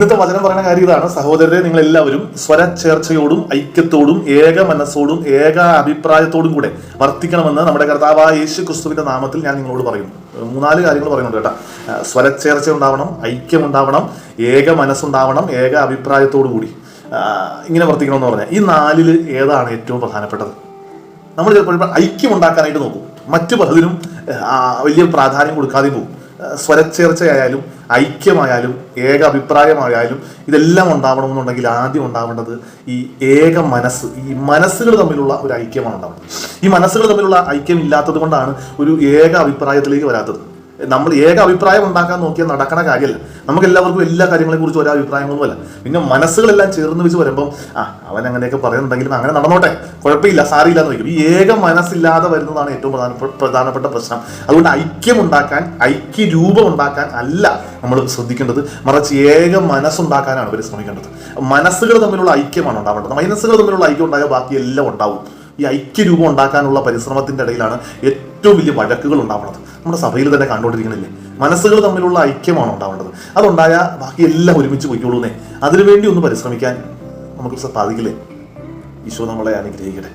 ഇന്നത്തെ വചനം പറയുന്ന കാര്യം ഇതാണ്. സഹോദരരെ നിങ്ങൾ എല്ലാവരും സ്വരച്ചേർച്ചയോടും ഐക്യത്തോടും ഏക മനസ്സോടും ഏക അഭിപ്രായത്തോടും കൂടെ വർത്തിക്കണമെന്ന് നമ്മുടെ കർത്താവായ യേശു ക്രിസ്തുവിന്റെ നാമത്തിൽ ഞാൻ നിങ്ങളോട് പറയുന്നു. മൂന്നാൽ കാര്യങ്ങൾ പറയുന്നുണ്ട് കേട്ടോ. സ്വര സ്വരച്ചേർച്ച ഉണ്ടാവണം ഐക്യം ഉണ്ടാവണം ഏക മനസ്സുണ്ടാവണം ഏക അഭിപ്രായത്തോടു കൂടി. ഇങ്ങനെ വർത്തിക്കണമെന്ന് പറഞ്ഞാൽ ഈ നാലിൽ ഏതാണ് ഏറ്റവും പ്രധാനപ്പെട്ടത്? നമ്മൾ ചിലപ്പോൾ ഐക്യം ഉണ്ടാക്കാനായിട്ട് നോക്കും. മറ്റു പലതിനും വലിയ പ്രാധാന്യം കൊടുക്കാതെ പോകും. സ്വരച്ചേർച്ചയായാലും ഐക്യമായാലും ഏക അഭിപ്രായമായാലും ഇതെല്ലാം ഉണ്ടാവണമെന്നുണ്ടെങ്കിൽ ആദ്യം ഉണ്ടാവേണ്ടത് ഈ ഏക മനസ്സ് ഈ മനസ്സുകൾ തമ്മിലുള്ള ഒരു ഐക്യമാണ് ഉണ്ടാവുന്നത്. ഈ മനസ്സുകൾ തമ്മിലുള്ള ഐക്യം ഇല്ലാത്തത് കൊണ്ടാണ് ഒരു ഏക അഭിപ്രായത്തിലേക്ക് വരാത്തത്. നമ്മൾ ഏക അഭിപ്രായം ഉണ്ടാക്കാൻ നോക്കിയാൽ നടക്കണ കാര്യമല്ല. നമുക്ക് എല്ലാവർക്കും എല്ലാ കാര്യങ്ങളെ കുറിച്ച് ഒരേ അഭിപ്രായങ്ങളൊന്നുമല്ല പിന്നെ മനസ്സുകളെല്ലാം ചേർന്ന് വെച്ച് വരുമ്പം ആ അവൻ അങ്ങനെയൊക്കെ പറയുന്നുണ്ടെങ്കിലും അങ്ങനെ നടന്നോട്ടെ. കുഴപ്പമില്ല സാറിയില്ല എന്ന് വയ്ക്കും. ഈ ഏക മനസ്സില്ലാതെ വരുന്നതാണ് ഏറ്റവും പ്രധാനപ്പെട്ട പ്രധാനപ്പെട്ട പ്രശ്നം. അതുകൊണ്ട് ഐക്യം ഉണ്ടാക്കാൻ ഐക്യ രൂപം ഉണ്ടാക്കാൻ അല്ല നമ്മൾ ശ്രദ്ധിക്കേണ്ടത്. മറിച്ച് ഏക മനസ്സുണ്ടാക്കാനാണ് ഇവർ ശ്രമിക്കേണ്ടത്. മനസ്സുകൾ തമ്മിലുള്ള ഐക്യമാണ് ഉണ്ടാവേണ്ടത്. മനസ്സുകൾ തമ്മിലുള്ള ഐക്യം ഉണ്ടായാൽ ബാക്കി എല്ലാം ഉണ്ടാവും. ഈ ഐക്യരൂപം ഉണ്ടാക്കാനുള്ള പരിശ്രമത്തിന്റെ ഇടയിലാണ് ഏറ്റവും വലിയ വഴക്കുകൾ ഉണ്ടാവുന്നത്. നമ്മുടെ സഭയിൽ തന്നെ കണ്ടുകൊണ്ടിരിക്കണില്ലേ? മനസ്സുകൾ തമ്മിലുള്ള ഐക്യമാണ് ഉണ്ടാവേണ്ടത്? അതുണ്ടായാൽ ബാക്കി എല്ലാം ഒരുമിച്ച് പൊയ്ക്കോളൂന്നേ അതിനുവേണ്ടി ഒന്ന് പരിശ്രമിക്കാൻ നമുക്ക് സാധിക്കില്ലേ? ഈശോ നമ്മളെ അനുഗ്രഹിക്കട്ടെ.